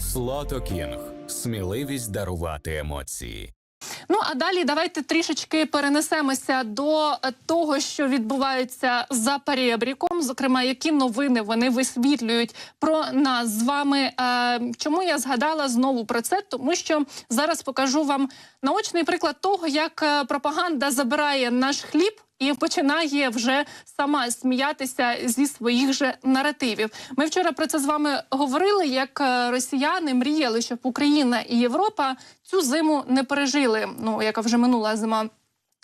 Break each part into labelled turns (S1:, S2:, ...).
S1: Слото Кінг. Сміливість дарувати емоції.
S2: Ну а далі давайте трішечки перенесемося до того, що відбувається за перебріком. Зокрема, які новини вони висвітлюють про нас з вами. Е, Чому я згадала знову про це? Тому що зараз покажу вам наочний приклад того, як е, пропаганда забирає наш хліб. І починає вже сама сміятися зі своїх же наративів. Ми вчора про це з вами говорили. Як е, росіяни мріяли, щоб Україна і Європа цю зиму не пережили. Ну яка вже минула зима.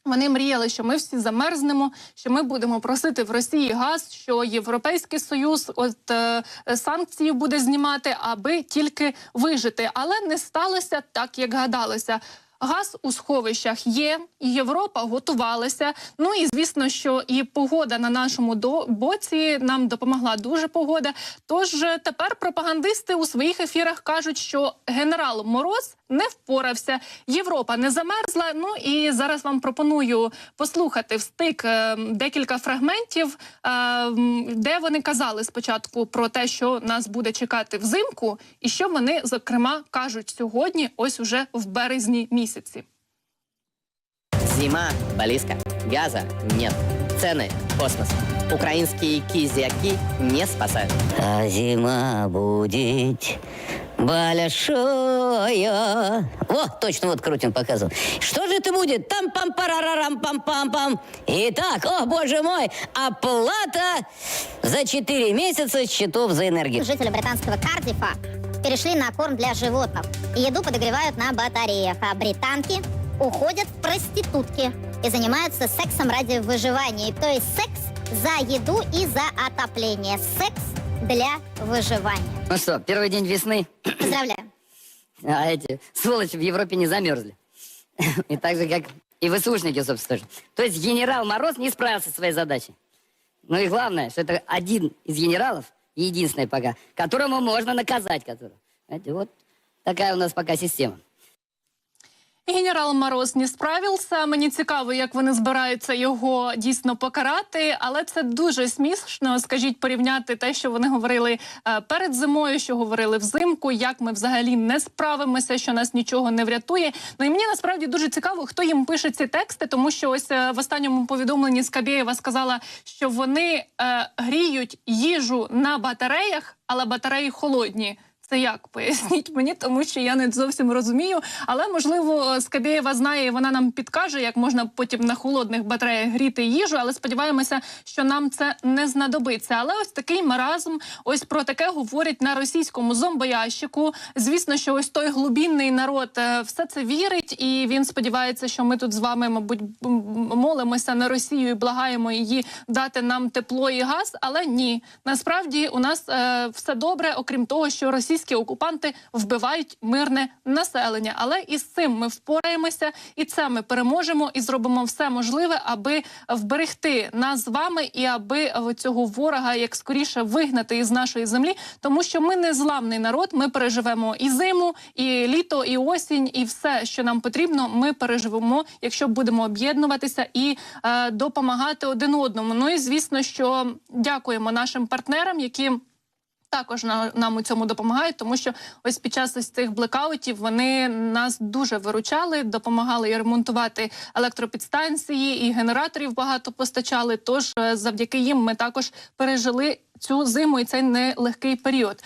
S2: Вони мріяли, що ми всі замерзнемо, що ми будемо просити в Росії газ, що Європейський союз от е, санкції буде знімати, аби тільки вижити. Але не сталося так, як гадалося. Газ у сховищах є, Європа готувалася. Ну і звісно, що і погода на нашому до- боці нам допомогла дуже погода. Тож е, тепер пропагандисти у своїх ефірах кажуть, що генерал Мороз не впорався, Європа не замерзла. Ну і зараз вам пропоную послухати встик е, декілька фрагментів, е, де вони казали спочатку про те, що нас буде чекати взимку, і що вони зокрема кажуть сьогодні, ось уже в березні місяці.
S3: Зима близко, газа нет, цены космос. Украинские кизяки не спасают.
S4: А зима будет большое. О, точно, вот Крутин показывал. Что же это будет? Там пам парарарам пам пам пам Итак, о боже мой, оплата за 4 месяца счетов за энергию.
S5: Жители британского Кардифа перешли на корм для животных. Еду подогревают на батареях, а британки уходят в проститутки и занимаются сексом ради выживания. То есть секс за еду и за отопление. Секс для выживания.
S4: Ну что, первый день весны,
S5: Поздравляю.
S4: а эти сволочи в Европе не замерзли. И так же, как и ВСУшники, собственно, тоже. То есть генерал Мороз не справился со своей задачей. Ну и главное, что это один из генералов, единственный пока, которому можно наказать которого. Знаете, вот такая у нас пока система.
S2: Генерал Мороз не справився. Мені цікаво, як вони збираються його дійсно покарати, але це дуже смішно. Скажіть, порівняти те, що вони говорили е, перед зимою, що говорили взимку, як ми взагалі не справимося, що нас нічого не врятує. Ну і мені насправді дуже цікаво, хто їм пише ці тексти, тому що ось е, в останньому повідомленні Скабєєва сказала, що вони е, гріють їжу на батареях, але батареї холодні. Це як поясніть мені, тому що я не зовсім розумію. Але можливо, Скабєєва знає, і вона нам підкаже, як можна потім на холодних батареях гріти їжу. Але сподіваємося, що нам це не знадобиться. Але ось такий маразм, ось про таке говорять на російському зомбоящику. Звісно, що ось той глубінний народ е, все це вірить, і він сподівається, що ми тут з вами, мабуть, молимося на Росію і благаємо її дати нам тепло і газ. Але ні, насправді у нас е, все добре, окрім того, що російські окупанти вбивають мирне населення. Але і з цим ми впораємося, і це ми переможемо і зробимо все можливе, аби вберегти нас з вами і аби е, цього ворога як скоріше вигнати із нашої землі, тому що ми не зламний народ. Ми переживемо і зиму, і літо, і осінь, і все, що нам потрібно, ми переживемо, якщо будемо об'єднуватися і е, допомагати один одному. Ну і звісно, що дякуємо нашим партнерам, які. Також на- нам у цьому допомагають, тому що ось під час ось цих блекаутів вони нас дуже виручали, допомагали і ремонтувати електропідстанції, і генераторів багато постачали. Тож е, завдяки їм ми також пережили цю зиму і цей нелегкий період.